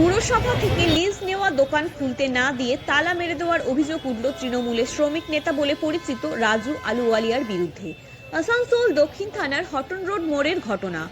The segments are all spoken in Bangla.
পুরসভা থেকে লিজ নেওয়া দোকান খুলতে না দিয়ে তালা মেরে দেওয়ার অভিযোগ উঠল তৃণমূলের শ্রমিক নেতা বলে পরিচিত রাজু আলুওয়ালিয়ার বিরুদ্ধে। আসানসোল দক্ষিণ থানার হটন রোড মোড়ের ঘটনা।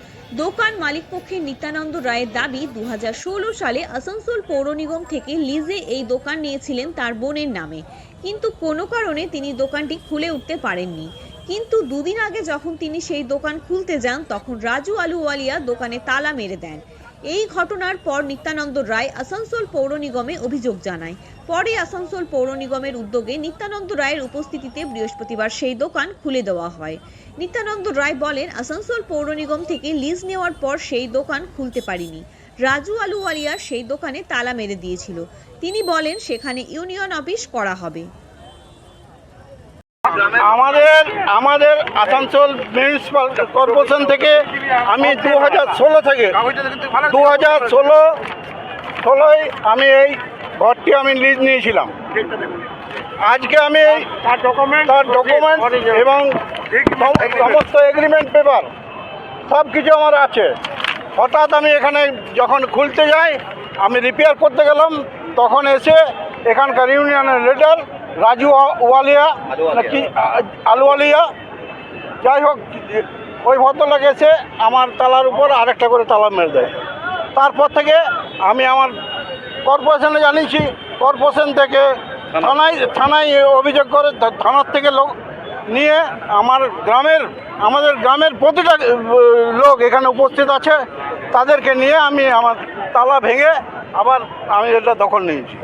দোকান মালিকপক্ষের নিত্যানন্দ রায়ের দাবি দু হাজার ষোলো সালে আসানসোল পৌর নিগম থেকে লিজে এই দোকান নিয়েছিলেন তার বোনের নামে। কিন্তু কোনো কারণে তিনি দোকানটি খুলে উঠতে পারেননি। কিন্তু দুদিন আগে যখন তিনি সেই দোকান খুলতে যান, তখন রাজু আলুওয়ালিয়া দোকানে তালা মেরে দেন। এই ঘটনার পর নিত্যানন্দ রায় আসানসোল পৌর নিগমে অভিযোগ জানায়। পরে আসানসোল পৌর নিগমের উদ্যোগে নিত্যানন্দ রায়ের উপস্থিতিতে বৃহস্পতিবার সেই দোকান খুলে দেওয়া হয়। নিত্যানন্দ রায় বলেন, আসানসোল পৌর নিগম থেকে লিজ নেওয়ার পর সেই দোকান খুলতে পারিনি। রাজু আলুওয়ালিয়া সেই দোকানে তালা মেরে দিয়েছিল। তিনি বলেন, সেখানে ইউনিয়ন অফিস করা হবে। আমাদের আমাদের আসানসোল মিউনিসিপাল কর্পোরেশন থেকে আমি দু হাজার ষোলো থেকে দু হাজার ষোলো ষোলোয় আমি এই ঘরটি আমি লিজ নিয়েছিলাম। আজকে আমি এই তার ডকুমেন্ট এবং সমস্ত এগ্রিমেন্ট পেপার সব কিছু আমার আছে। হঠাৎ আমি এখানে যখন খুলতে যাই আমি রিপেয়ার করতে গেলাম তখন এসে এখানকার ইউনিয়নের লিডার রাজু ওয়ালিয়া নাকি আলওয়ালিয়া যাই হোক ওই ভদ্রলোক এসে আমার তালার উপর আরেকটা করে তালা মেরে দেয়। তারপর থেকে আমি আমার কর্পোরেশনে জানিয়েছি কর্পোরেশন থেকে থানায় থানায় অভিযোগ করে থানার থেকে লোক নিয়ে আমার গ্রামের আমাদের গ্রামের প্রতিটা লোক এখানে উপস্থিত আছে। তাদেরকে নিয়ে আমি আমার তালা ভেঙে আবার আমি এটা দখল নিয়েছি।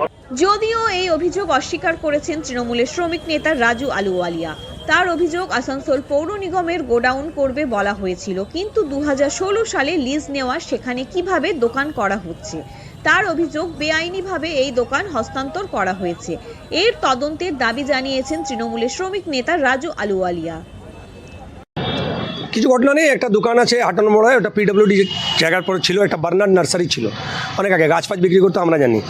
যদিও এই অভিযোগ অস্বীকার করেছেন তৃণমূলের শ্রমিক নেতা রাজু আলুওয়ালিয়া। তার অভিযোগ আসানসোল পৌর নিগমের গোডাউন করবে বলা হয়েছিল, কিন্তু দু হাজার ষোলো সালে লিজ নেওয়া সেখানে কীভাবে দোকান করা হচ্ছে? তার অভিযোগ বেআইনিভাবে এই দোকান হস্তান্তর করা হয়েছে। এর তদন্তের দাবি জানিয়েছেন তৃণমূলের শ্রমিক নেতা রাজু আলুওয়ালিয়া। কিছু ঘটনা নেই, একটা দোকান আছে আটান্ন মোড়ায় ওটা পিডব্লিউডি জায়গার পরে ছিল, একটা বার্নার নার্সারি ছিল। অনেক আগে গাছ ফাছ বিক্রি করতো, আমরা জানি।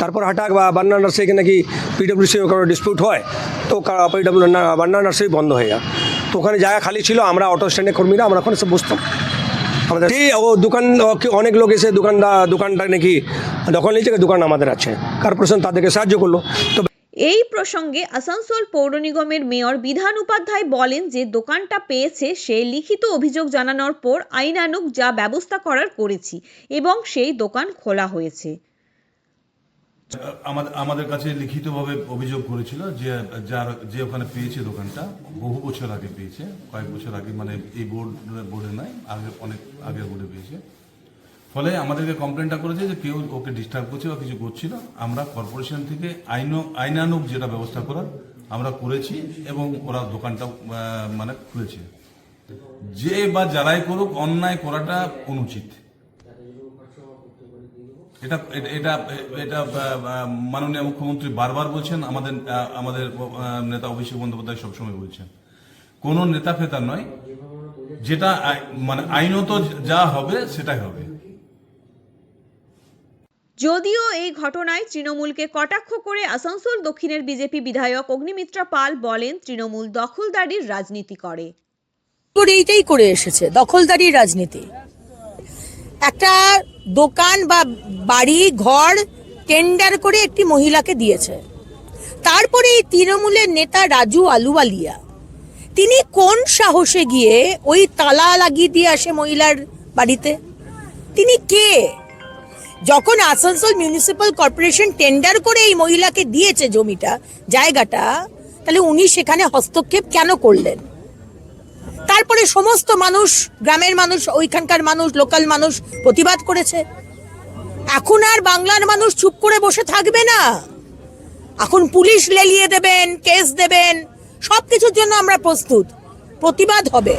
তারপর হাটাক বা বার্নার নার্সারি নাকি পিডব্লিউসি কারও ডিসপিউট হয়, তো পিডব্লিউ বার্নার নার্সারি বন্ধ হয়ে যায় তো ওখানে জায়গা খালি ছিল, আমরা অটো স্ট্যান্ডের কর্মীরা, আমরা ওখানে সব বসতাম। আমাদের এই ও দোকান অনেক লোক এসে দোকানদার দোকানটা নাকি দখল নিয়েছে, দোকান আমাদের আছে। কর্পোরেশন তাদেরকে সাহায্য করল। তো এই প্রসঙ্গে আসানসোল পৌর নিগমের মেয়র বিধান উপাধ্যায় বলেন যে দোকানটা পেয়েছে, সে লিখিত অভিযোগ জানানোর পর আইনানুগ যা ব্যবস্থা করার করেছি এবং সেই দোকান খোলা হয়েছে। আমাদের আমাদের কাছে লিখিতভাবে অভিযোগ করেছিল যে, যার, যে ওখানে পেয়েছে দোকানটা, বহু বছর আগে পেয়েছে, কয়েক বছর আগে মানে এই বোর্ড বোর্ডে নয়, আগে অনেক, আগে বোর্ডে পেয়েছে। ফলে আমাদেরকে কমপ্লেনটা করেছে যে কেউ ওকে ডিস্টার্ব করছে বা কিছু করছিল। আমরা কর্পোরেশন থেকে আইন আইনানুগ যেটা ব্যবস্থা করার আমরা করেছি এবং ওরা দোকানটা মানে খুলেছে। যে বা যারাই করুক, অন্যায় করাটা অনুচিত। এটা এটা- এটা মাননীয় মুখ্যমন্ত্রী বারবার বলছেন, আমাদের আমাদের নেতা অভিষেক বন্দ্যোপাধ্যায় সবসময় বলছেন। কোন নেতা ফেতা নয়, যেটা মানে আইনত যা হবে, সেটাই হবে। যদিও এই ঘটনায় তৃণমূলকে কটাক্ষ করে আসানসোল দক্ষিণের বিজেপি বিধায়ক অগ্নিমিত্রা পাল বলেন, তৃণমূল দখলদারির রাজনীতি করে। করে এইটাই করে এসেছে দখলদারি রাজনীতি। একটা দোকান বা বাড়ি, ঘর টেন্ডার করে একটি মহিলাকে দিয়েছে। তারপরে এই তৃণমূলের নেতা রাজু আলুওয়ালিয়া, তিনি কোন সাহসে গিয়ে ওই তালা লাগিয়ে দিয়ে আসে মহিলার বাড়িতে? তিনি কে? যখন আসানসোল মিউনিসিপ্যাল কর্পোরেশন টেন্ডার করে এই মহিলাকে দিয়েছে জমিটা, জায়গাটা, তাহলে উনি সেখানে হস্তক্ষেপ কেন করলেন? তারপরে সমস্ত মানুষ, গ্রামের মানুষ, ওইখানকার মানুষ, লোকাল মানুষ প্রতিবাদ করেছে। এখন আর বাংলার মানুষ চুপ করে বসে থাকবে না। এখন পুলিশ লেলিয়ে দেবেন, কেস দেবেন সব কিছুর জন্য আমরা প্রস্তুত। প্রতিবাদ হবে।